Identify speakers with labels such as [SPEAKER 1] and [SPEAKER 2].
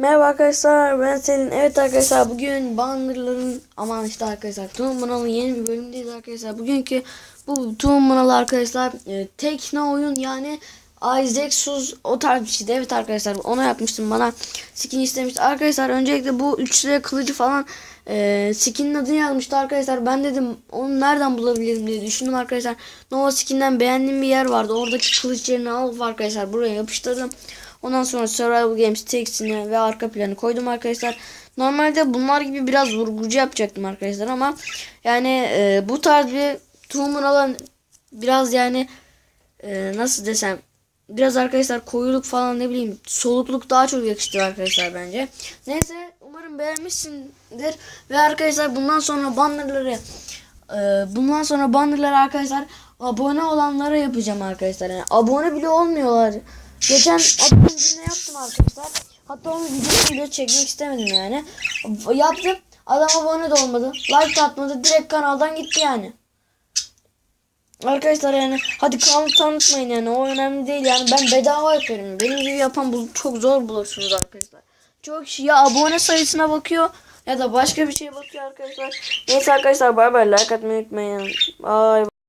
[SPEAKER 1] Merhaba arkadaşlar ben Selin. Evet arkadaşlar bugün Banner'ların aman işte arkadaşlar Toon Banner'ın yeni bir bölümdeyiz arkadaşlar. Bugünkü bu Toon Banner arkadaşlar e, tekne oyun yani Isaac Sus o tarz bir şeydi. Evet arkadaşlar ona yapmıştım bana skin istemişti. Arkadaşlar öncelikle bu üçlü kılıcı falan e, skinin adını yazmıştı arkadaşlar. Ben dedim onu nereden bulabilirim diye düşündüm arkadaşlar. Nova skinden beğendiğim bir yer vardı. Oradaki kılıç yerini alıp arkadaşlar buraya yapıştırdım. Ondan sonra Survival Games tekstini ve arka planı koydum arkadaşlar. Normalde bunlar gibi biraz vurgucu yapacaktım arkadaşlar ama yani e, bu tarz bir tuğumun alan biraz yani e, nasıl desem biraz arkadaşlar koyuluk falan ne bileyim solukluk daha çok yakıştı arkadaşlar bence. Neyse umarım beğenmişsindir ve arkadaşlar bundan sonra bannerları e, bundan sonra bannerları arkadaşlar abone olanlara yapacağım arkadaşlar. Yani abone bile olmuyorlar. Geçen abone birine yaptım arkadaşlar. Hatta onu videosunu bile çekmek istemedim yani. Yaptım. Adam abone de olmadı. Like atmadı. Direkt kanaldan gitti yani. Arkadaşlar yani hadi kanalı tanıtmayın yani o önemli değil yani ben bedava yapıyorum. Benim gibi yapan bu çok zor bulursunuz arkadaşlar. Çok kişi ya abone sayısına bakıyor ya da başka bir şeye bakıyor arkadaşlar. Neyse arkadaşlar bay bay like atmayı unutmayın. Bay.